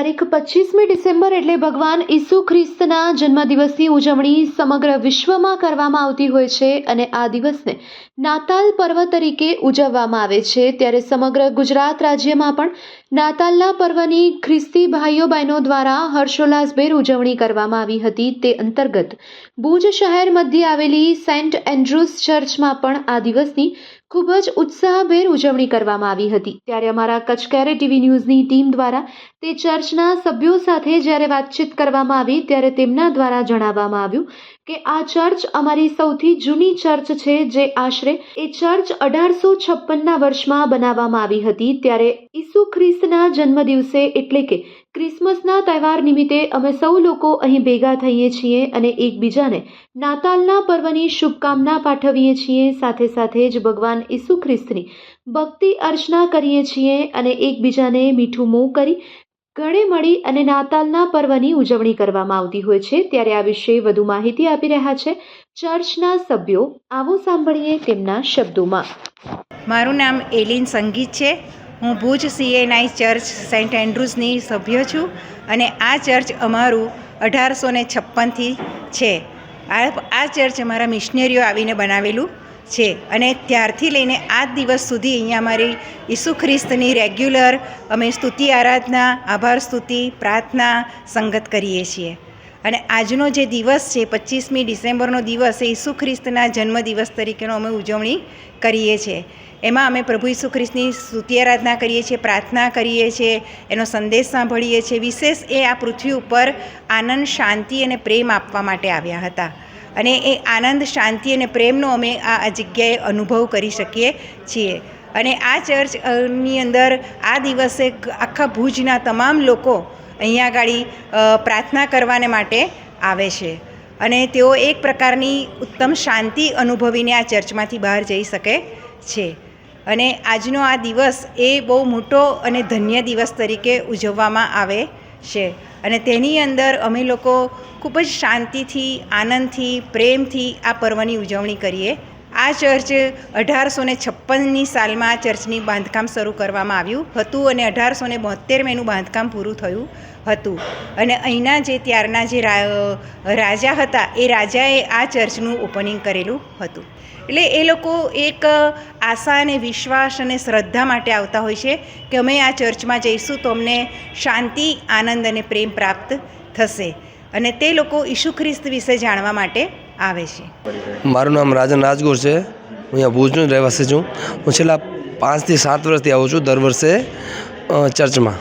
તારીખ પચીસમી ડિસેમ્બર એટલે ભગવાન ઈસુ ખ્રિસ્તના જન્મદિવસની ઉજવણી સમગ્ર વિશ્વમાં કરવામાં આવતી હોય છે અને આ દિવસને નાતાલ પર્વ તરીકે ઉજવવામાં આવે છે. ત્યારે સમગ્ર ગુજરાત રાજ્યમાં પણ નાતાલના પર્વની ખ્રિસ્તી ભાઈઓ બહેનો દ્વારા હર્ષોલ્લાસભેર ઉજવણી કરવામાં આવી હતી. તે અંતર્ગત ભુજ શહેર મધ્યે આવેલી સેન્ટ એન્ડ્રુસ ચર્ચમાં પણ આ દિવસની ખૂબ જ ઉત્સાહભેર ઉજવણી કરવામાં આવી હતી. ત્યારે અમારા કચ્છ ટીવી ન્યૂઝની ટીમ દ્વારા તે ચર્ચના સભ્યો સાથે જ્યારે વાતચીત કરવામાં આવી ત્યારે તેમના દ્વારા જણાવવામાં આવ્યું કે આ ચર્ચ અમારી સૌથી જૂની ચર્ચ છે જે આશરે એ ચર્ચ અઢારસો છપ્પનના વર્ષમાં બનાવવામાં આવી હતી ત્યારે ઈસુ ખ્રિસ્તના જન્મદિવસે એટલે કે ક્રિસમસના તહેવાર નિમિત્તે અમે સૌ લોકો અહીં ભેગા થઈએ છીએ અને એકબીજાને નાતાલના પર્વની શુભકામના પાઠવીએ છીએ. સાથે સાથે જ ભગવાન ઈસુ ખ્રિસ્તની ભક્તિ અર્ચના કરીએ છીએ અને એકબીજાને મીઠું મોં કરી ગળે મળી અને નાતાલના પર્વની ઉજવણી કરવામાં આવતી હોય છે, ત્યારે આ વિશે વધુ માહિતી આપી રહ્યા છે ચર્ચના સભ્યો. આવો સાંભળીએ તેમના શબ્દોમાં. મારું નામ એલિન સંગીત છે. હું ભુજ સીએનઆઈ ચર્ચ સેન્ટ એન્ડ્રુઝની સભ્ય છું અને આ ચર્ચ અમારું અઢારસો ને છપ્પનથી છે. આ આ ચર્ચ અમારા મિશનરીઓ આવીને બનાવેલું. છે. અને ત્યારથી લઈને આ દિવસ સુધી અહીંયા અમારી ઈસુ ખ્રિસ્તની રેગ્યુલર અમે સ્તુતિ આરાધના, આભાર સ્તુતિ, પ્રાર્થના, સંગત કરીએ છીએ. અને આજનો જે દિવસ છે, પચીસમી ડિસેમ્બરનો દિવસ એ ઈસુ ખ્રિસ્તના જન્મદિવસ તરીકેનો અમે ઉજવણી કરીએ છીએ. એમાં અમે પ્રભુ ઈસુ ખ્રિસ્તની સ્તુતિ આરાધના કરીએ છીએ, પ્રાર્થના કરીએ છીએ, એનો સંદેશ સાંભળીએ છીએ. વિશેષ એ આ પૃથ્વી ઉપર આનંદ, શાંતિ અને પ્રેમ આપવા માટે આવ્યા હતા. અને એ આનંદ, શાંતિ અને પ્રેમનો અમે આ જગ્યાએ અનુભવ કરી શકીએ છીએ. અને આ ચર્ચની અંદર આ દિવસે આખા ભુજના તમામ લોકો અહીંયા આગળ પ્રાર્થના કરવાને માટે આવે છે. અને તેઓ એક પ્રકારની ઉત્તમ શાંતિ અનુભવીને આ ચર્ચમાંથી બહાર જઈ શકે છે. અને આજનો આ દિવસ એ બહુ મોટો અને ધન્ય દિવસ તરીકે ઉજવવામાં આવે છે. અને તેની અંદર અમે લોકો ખૂબ જ શાંતિથી, આનંદથી, પ્રેમથી આ પર્વની ઉજવણી કરીએ. આ ચર્ચ અઢારસો ને છપ્પનની સાલમાં ચર્ચની બાંધકામ શરૂ કરવામાં આવ્યું હતું અને અઢારસો ને બોતેરમાં એનું બાંધકામ પૂરું થયું હતું. અને અહીંના જે ત્યારના જે રાજા હતા, એ રાજાએ આ ચર્ચનું ઓપનિંગ કરેલું હતું. એટલે એ લોકો એક આશા અને વિશ્વાસ અને શ્રદ્ધા માટે આવતા હોય છે કે અમે આ ચર્ચમાં જઈશું તો અમને શાંતિ, આનંદ અને પ્રેમ પ્રાપ્ત થશે. અને તે લોકો ઈસુ ખ્રિસ્ત વિશે જાણવા માટે આવે છે. મારું નામ રાજન રાજગોર છે. હું અહીંયા ભુજનો રહેવાસી છું. હું છેલ્લા પાંચથી સાત વર્ષથી આવું છું દર વર્ષે ચર્ચમાં.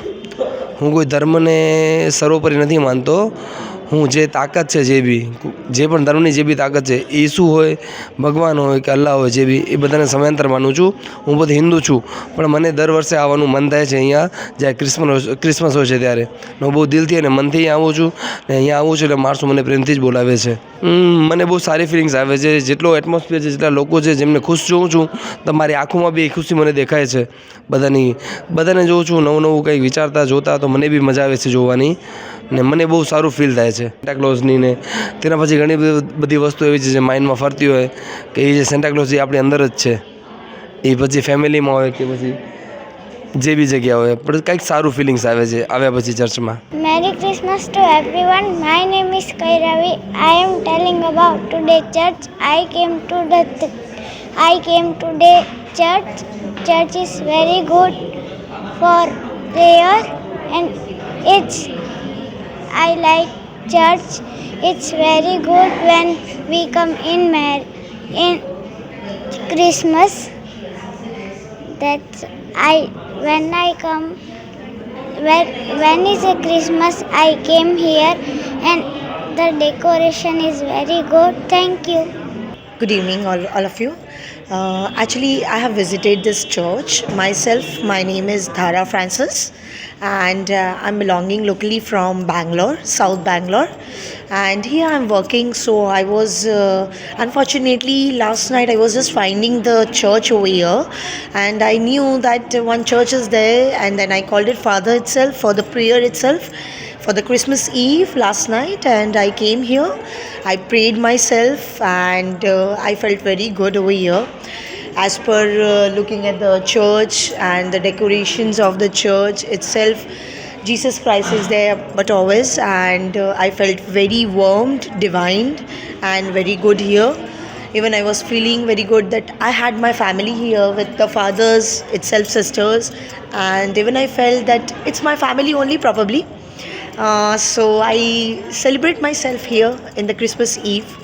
હું કોઈ ધર્મને સર્વોપરી નથી માનતો. હું જે તાકાત છે જે બી, જે પણ ધર્મની જે બી તાકાત છે, એ શું હોય, ભગવાન હોય કે અલ્લાહ હોય જે બી, એ બધાને સમયાંતર માનું છું. હું બધું હિન્દુ છું, પણ મને દર વર્ષે આવવાનું મન થાય છે અહીંયા જ્યારે ક્રિસમસ ક્રિસમસ હોય છે ત્યારે. હું બહુ દિલથી અને મનથી અહીંયા આવું છું, ને અહીંયા આવું છું એટલે માણસો મને પ્રેમથી જ બોલાવે છે. મને બહુ સારી ફિલિંગ્સ આવે છે. જેટલો એટમોસ્ફિયર છે, જેટલા લોકો છે, જેમને ખુશ જોઉં છું, તો મારી આંખોમાં બી એ ખુશી મને દેખાય છે. બધાની, બધાને જોઉં છું, નવું નવું કંઈક વિચારતા, જોતા, તો મને બી મજા આવે છે જોવાની. ને મને બહુ સારું ફીલ થાય છે સેન્ટાક્લોઝની ને તેના પછી ઘણી બધી વસ્તુ એવી છે જે માઇન્ડમાં ફરતી હોય કે એ જે સેન્ટાક્લોઝ એ આપણી અંદર જ છે એ પછી ફેમિલીમાં હોય કે પછી જે બી જગ્યા હોય પણ કંઈક સારું ફિલિંગ્સ આવે છે આવ્યા પછી ચર્ચમાં Merry Christmas to everyone. My name is Kairavi. I am telling about today church. I came to the I came today church. Church is very good for prayer and it's I like church. It's very good when we come in Mar in Christmas. That's I when I come when when is a christmas i came here and the decoration is very good thank you Good evening, all, all of you. Uh, actually, I have visited this church myself. My name is Dhara Francis, and uh, I'm belonging locally from Bangalore, South Bangalore. And here I'm working. So I was, uh, unfortunately, last night I was just finding the church over here, and I knew that one church is there, and then I called it Father itself for the prayer itself for the Christmas Eve last night, and I came here. I prayed myself, and uh, I felt very good over here. As per uh, looking at the church and the decorations of the church itself, Jesus Christ is there, but always, and uh, I felt very warmed, divined, and very good here. Even I was feeling very good that I had my family here with the fathers, itself sisters, and even I felt that it's my family only, probably. Uh, so I celebrate myself here in the Christmas Eve